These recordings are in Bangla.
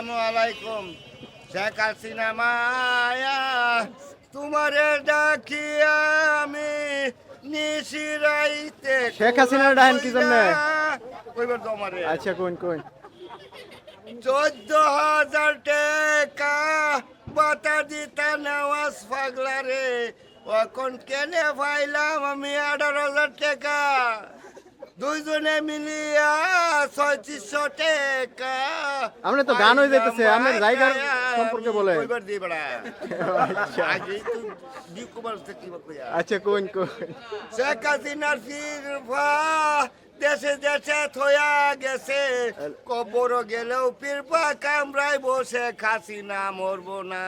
আসসালামু আলাইকুম। শেখ হাসিনা মায়া তোমারে ডাকিয়া আমি নিশিরাইতে শেখ হাসিনার ডাহেন কি জন্যে? কইবার তোমারে আচ্ছা কোন কোন চোদ্দ হাজার টাকা বাতা দিতা নেওয়াজ পাগলা রে এখন কেনে পাইলাম আমি আঠারো হাজার টাকা। দুইজনে মিলিয়া ছয়ত্রিশশো টাকা আপনি তো গান হয়ে যাইতেছে, আপনার জায়গার সম্পর্কে বেড়া। আচ্ছা। আচ্ছা কোন কোন? শেখ হাসিনার ফিরফা দেশে দেশে থয়া গেছে। কবর গেলেও ফিরফা কামরাই বসে হাসিনা মরবো না।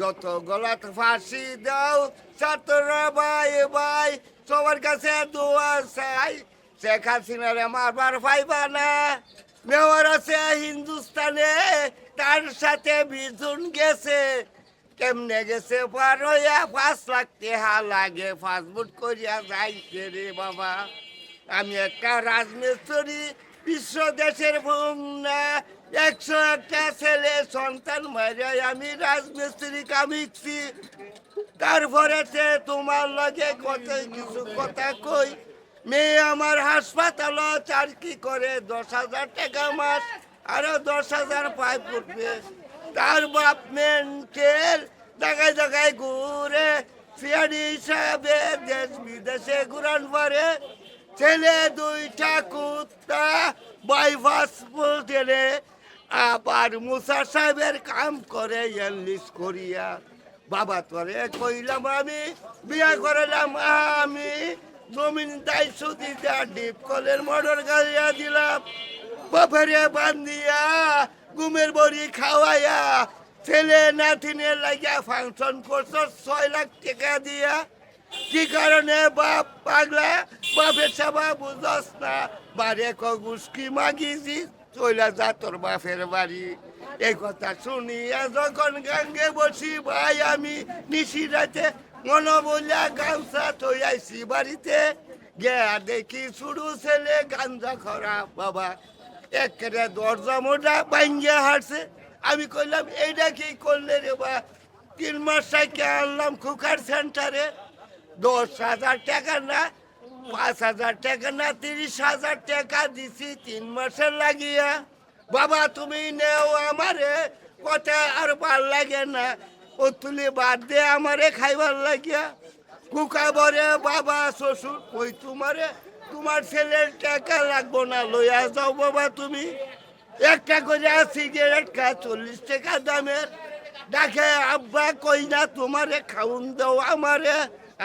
যত গলাত ফাঁসি দাও ছাত্ররা ভাই ভাই সবার কাছে দোয়া চাই। শেখ হাসিনারে মারবার পাইবা না। মেয়র আছে হিন্দুস্তানে, তার সাথে বিজুন গেছে। কেমনে গেছে পার হইয়া পাঁচ লাখ টেহা লাগে ফাস্টফুড করিয়া যাইছে রে বাবা। আমি একটা রাজমিস্ত্রি, বিশ্ব দেশের না। একশো একটা ছেলে সন্তান মারে আমি রাজমিস্ত্রি কামিছি তারপরে তোমার লগে কত কিছু কথা কই মেয়ে আমার হাসপাতাল কি করে? দশ হাজার টাকা মাস, আরও দশ হাজার পাই পড়বে। তার বাপ মেন্টেল জায়গায় জায়গায় ঘুরে ফিয়ারি হিসাবে দেশ বিদেশে ঘুরান পারে ছেলে দুইটা কুত্তা বাইপাস টেনে আবার মুসা সাহেবের কাম করে এনলিস করিয়া। বাবা তোরে কইলাম আমি, বিয়া করলাম আমি। জমিন দায়িত্ব দিতে ডিপ কলের মোটর গাড়িয়া দিলাম। বাপরে বান্ধিয়া গুমের বড়ি খাওয়াইয়া, ছেলে নাতিনের লাগিয়া ফাংশন করছ, ছয় লাখ টাকা দিয়া। কি কারণে বাপ পাগলা? বাপের সেবা বুঝস না। বারে কগুসকি মাগিছি? চইলা যা তোর বাপের বাড়ি। এই কথা শুনিয়া যখন গাঙ্গে বসি, ভাই, আমি নিশি রাতে মনে বলিয়া গামছা থইয়াইছি বাড়িতে গেয়া দেখি শুরু ছেলে গাঞ্জা খরা বাবা একেবারে দরজা মোটা ভাঙ্গে হাঁটছে আমি কইলাম এইটা কি করলে রে বা? তিন মাস থেকে আনলাম কুকার সেন্টারে। দশ হাজার টাকা না, পাঁচ হাজার টাকা না, তিরিশ হাজার টাকা দিছি তিন মাসের লাগিয়া। বাবা, তুমি নেও আমারে, কথা আর ভালো লাগে না। ও তুলি বাদ দে আমারে খাইবার লাগিয়া। কুকা বরে বাবা, শ্বশুর, কই তোমারে? তোমার ছেলের টাকা লাগবো না, লইয়া যাও বাবা তুমি। একটা করে সিগারেট খা, চল্লিশ টাকা দামের। ডাকে, আব্বা, কই না তোমারে, খাউন দাও আমারে।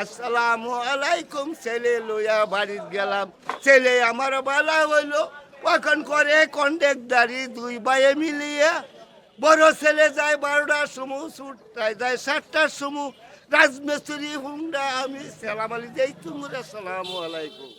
আসসালামু আলাইকুম ছেলে, লইয়া বাড়িতে গেলাম। ছেলে আমার বালা হইল। এখন করে কন্ট্রাক্টারি দুই বাইয়ে মিলিয়ে বড় ছেলে যায় বারোটার সময়, ছুটটায় যায় সাতটার সময়। রাজমিস্ত্রি হুন্ডা আমি সালাম আলী যাই, তোমরা সালাম আলাইকুম।